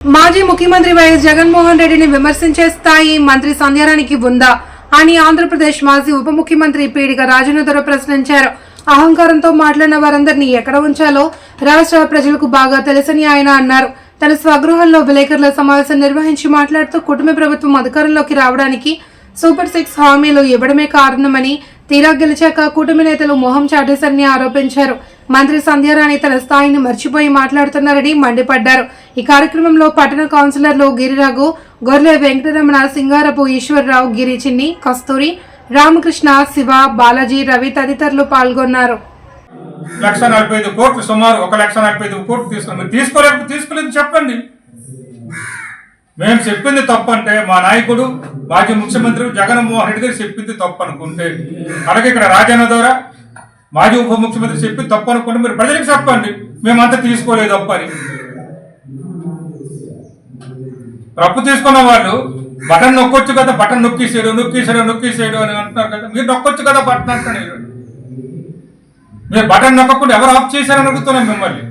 మాజీ ముఖ్యమంత్రి వైఎస్ జగన్మోహన్ రెడ్డిని విమర్శించే స్థాయి మంత్రి సంధ్యారానికి ఉందా అని ఆంధ్రప్రదేశ్ మాజీ ఉప ముఖ్యమంత్రి పీడిక రాజేంద్ర ప్రశ్నించారు. అహంకారంతో మాట్లాడిన వారందరినీ ఎక్కడ ఉంచాలో రాష్ట్ర ప్రజలకు బాగా తెలుసని ఆయన అన్నారు. తన స్వగృహంలో విలేకరుల సమావేశం నిర్వహించి మాట్లాడుతూ కుటుంబ ప్రభుత్వం అధికారంలోకి రావడానికి సూపర్ సిక్స్ హామీలు ఇవ్వడమే కారణమని తీరా గెలిచాక కూటమి నేతలు మొహం చాటేశారని ఆరోపించారు. మంత్రి సంధ్యారాణి తన స్థాయిని మర్చిపోయి మాట్లాడుతున్నారని మండిపడ్డారు. ఈ కార్యక్రమంలో పట్టణ కౌన్సిలర్లు గిరిరాఘు గొర్రె వెంకటరమణ సింగారపు ఈశ్వరరావు గిరి చిన్ని కస్తూరి రామకృష్ణ శివ బాలాజీ రవి తదితరులు పాల్గొన్నారు. లక్ష నలభై ఐదు కోట్లు సుమారు ఒక లక్ష నలభై ఐదు కోట్లు తీసుకున్నాం తీసుకోలేక తీసుకోలేదు చెప్పండి. మేము చెప్పింది తప్పు అంటే మా నాయకుడు మాజీ ముఖ్యమంత్రి జగన్మోహన్ రెడ్డి గారు చెప్పింది తప్పు అనుకుంటే అలాగే ఇక్కడ రాజన్న ద్వారా మాజీ ఉప ముఖ్యమంత్రి చెప్పి తప్పు అనుకుంటే మీరు ప్రజలకు చెప్పండి. మేమంతా తీసుకోలేదు తప్పు అని. అప్పు తీసుకున్న వాళ్ళు బటన్ నొక్కొచ్చు కదా బటన్ నొక్కేసాడు నొక్కేసాడు నొక్కేసాడు అని అంటున్నారు కదా. మీరు నొక్కొచ్చు కదా బటన్ అంటున్నారు మీరు బటన్ నొక్కకుండా ఎవరు ఆఫ్ చేశారని అడుగుతున్నాం మిమ్మల్ని.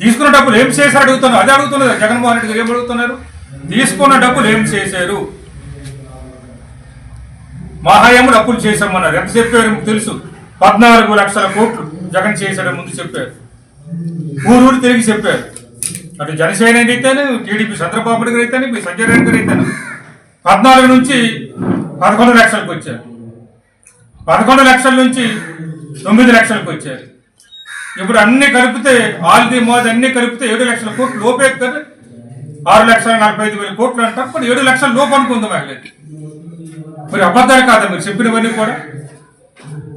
తీసుకున్న డబ్బులు ఏం చేశారు అడుగుతున్నారు. అదే అడుగుతున్నారు జగన్మోహన్ రెడ్డి గారు ఏం అడుగుతున్నారు? తీసుకున్న డబ్బులు ఏం చేశారు? మా అప్పులు చేశామన్నారు. ఎంత చెప్పారు మీకు తెలుసు. పద్నాలుగు లక్షల కోట్లు జగన్ చేశాడు ముందు చెప్పారు. ఊరూరు తిరిగి చెప్పారు. అటు జనసేన అయితేనే టీడీపీ చంద్రబాబు గారు అయితేనే మీ సంజయ్ రెడ్డి గారు అయితేనే పద్నాలుగు నుంచి పదకొండు లక్షలకు వచ్చారు. పదకొండు లక్షల నుంచి తొమ్మిది లక్షలకు వచ్చారు. ఇప్పుడు అన్ని కలిపితే ఆల్ది మోది అన్ని కలిపితే ఏడు లక్షల కోట్లు లోపే కదా. ఆరు లక్షల నలభై ఐదు వేల కోట్లు అంటారు ఇప్పుడు ఏడు లక్షల లోపు అనుకుందాం మరి అబద్ధాలు కాదా మీరు చెప్పినవన్నీ కూడా?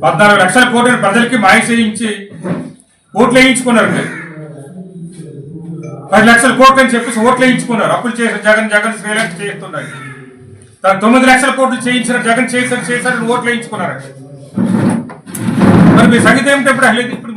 పద్నాలుగు లక్షల కోట్లు ప్రజలకి మాయ చేయించి ఓట్లు వేయించుకున్నారు మీరు. పది లక్షల కోట్లు అని చెప్పేసి ఓట్లు వేయించుకున్నారు అప్పులు చేసిన జగన్ జగన్ శ్రీలంక చేస్తున్నారు. తను తొమ్మిది లక్షల కోట్లు చేయించిన జగన్ చేశారు చేశారు ఓట్లు వేయించుకున్నారు మరి మీ సంగతి ఏమిటప్పుడు ఇప్పుడు? ఇప్పుడు